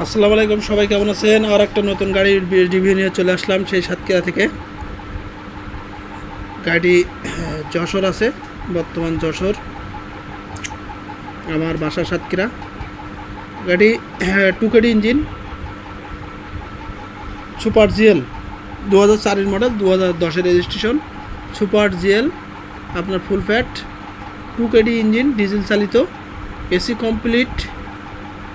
আসসালামু আলাইকুম, সবাই কেমন আছেন? আর একটা নতুন গাড়ির রিভিউ নিয়ে চলে আসলাম সেই সাতক্ষীরা থেকে। গাড়ি, যশোর আছে, বর্তমান যশোর। আমার বাসা সাতক্ষীরা। গাড়ি টুকেডি ইঞ্জিন। সুপার জিএল দু হাজার চারের মডেল দু হাজার দশের রেজিস্ট্রেশন। সুপার জিএল, আপনার full fat. Two KD engine, diesel চালিত। AC complete.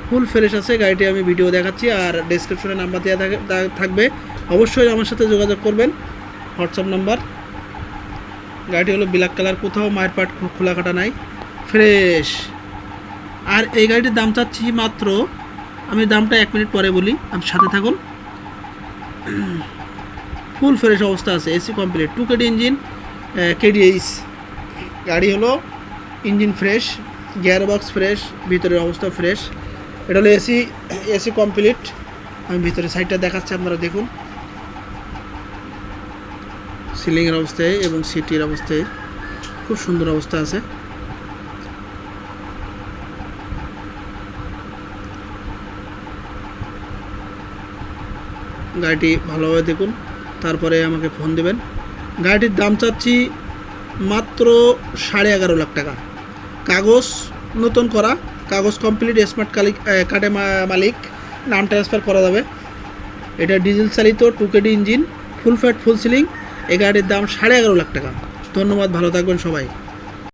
ফুল ফ্রেশ আছে, গাড়িটি আমি ভিডিও দেখাচ্ছি আর ডেসক্রিপশনে নাম্বার দেওয়া থাকে- থাকবে। অবশ্যই আমার সাথে যোগাযোগ করবেন। WhatsApp number. গাড়িটি হলো ব্ল্যাক কালার কোথাও মায়ের পাট খোলা কাটা নাই। ফ্রেশ আর এই গাড়িটির দাম চাচ্ছি মাত্র, আমি দামটা এক মিনিট পরে বলি, আপনি সাথে থাকুন। ফুল ফ্রেশ অবস্থা আছে, AC complete two KD engine KDH গাড়ি হলো engine fresh gear box fresh ভিতরের অবস্থা ফ্রেশ এটা হলো এসি এসি কমপ্লিট আমি ভিতরে সাইডটা দেখাচ্ছি, আপনারা দেখুন। সিলিংয়ের অবস্থায় এবং সিটির অবস্থায় খুব সুন্দর অবস্থা আছে। গাড়িটি ভালোভাবে দেখুন, তারপরে আমাকে ফোন দেবেন। গাড়িটির দাম চাচ্ছি মাত্র সাড়ে এগারো লাখ টাকা। কাগজ নতুন করা কাগজ কমপ্লিট স্মার্ট কালিক কার্ডে মালিক, নাম ট্রান্সফার করা যাবে। এটা ডিজেল চালিত two KD engine full fat full ceiling এই গাড়ির দাম সাড়ে এগারো লাখ টাকা। ধন্যবাদ, ভালো থাকবেন সবাই।